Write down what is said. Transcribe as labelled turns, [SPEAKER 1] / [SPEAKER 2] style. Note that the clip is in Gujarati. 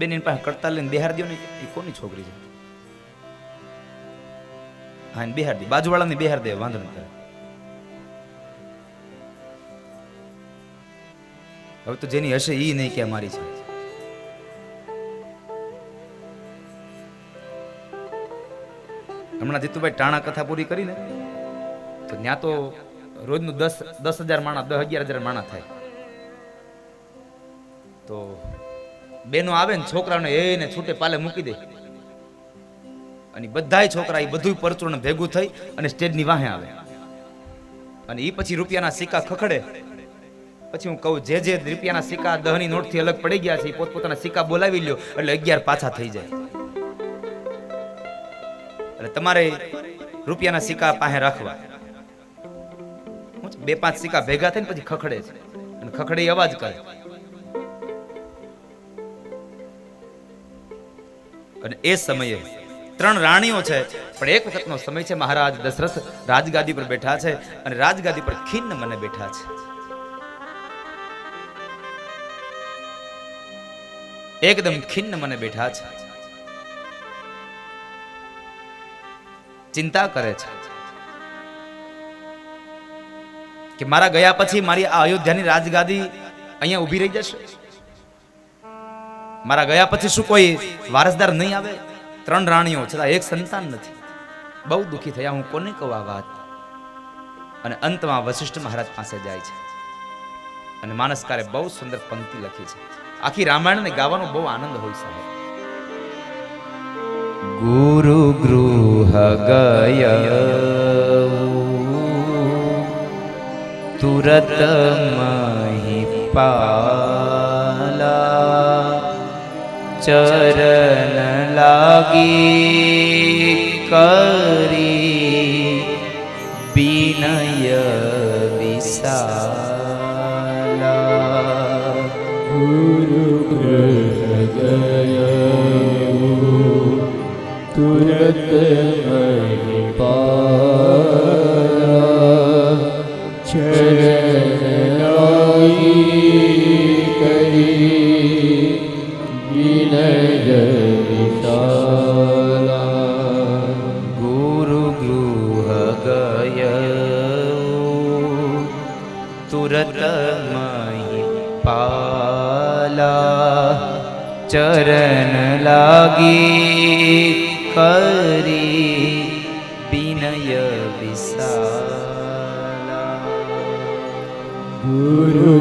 [SPEAKER 1] બેન એની પાસે કરતા લઈને બિહાર દો ને એ કોની છોકરી છે? હા, એને બિહાર દે બાજુવાળાને બિહાર દે વાંધો નહીં કરે હવે તો જેની હશે એ નહીં કે મારી છે હમણાં જીતુભાઈ ટાણા કથા પૂરી કરીને, તો ત્યાં તો રોજનું દસ દસ હજાર માણા, દસ અગિયાર હજાર માણા થાય. તો બેનો આવે ને છોકરાને એને છૂટે પાલે મૂકી દે. અને બધાય છોકરા એ બધું પરચુરણ ભેગું થઈ અને સ્ટેજની વાહે આવે. અને એ પછી રૂપિયાના સિક્કા ખખડે. પછી હું કહું, જે જે રૂપિયાના સિક્કા દહની નોટથી અલગ પડી ગયા છે પોતપોતાના સિક્કા બોલાવી લ્યો, એટલે અગિયાર પાછા થઈ જાય. એટલે તમારે રૂપિયાના સિક્કા પાસે રાખવા. બે પાંચ સિક્કા ભેગા થઈને પછી ખખડે છે. અને ખખડે અવાજ કરે. અને એ સમયે ત્રણ રાણીઓ છે, પણ એક વખતનો સમય છે મહારાજ દશરથ રાજગાદી પર બેઠા છે અને રાજગાદી પર ખિન્ન મને બેઠા છે. એકદમ ખિન્ન મને બેઠા છે. ચિંતા કરે છે કે મારા ગયા પછી મારી આ અયોધ્યાની રાજગાદી અહીંયા ઊભી રહી જશે? મારા ગયા પછી શું કોઈ વારસદાર નહીં આવે? ત્રણ રાણીઓ છતાં એક સંતાન નથી. બહુ દુઃખી થયા હું કોને કહું આ વાત? અને અંતમાં વશિષ્ઠ મહારાજ પાસે જાય છે. અને માનસકારે બહુ સુંદર પંક્તિ લખી છે. આખી રામાયણને ગાવાનો બહુ આનંદ હોય સાહેબ ગુરુ ગૃહ ગય. તુરત મહિપાલા ચરણ લાગી કરી વિનય વિશાલા
[SPEAKER 2] ગુરુ ગ્રહ તુરત મહિપાલા
[SPEAKER 1] તુરત પાલા ચરણ લાગી કરી વિનય વિશાલા
[SPEAKER 2] ગુરુ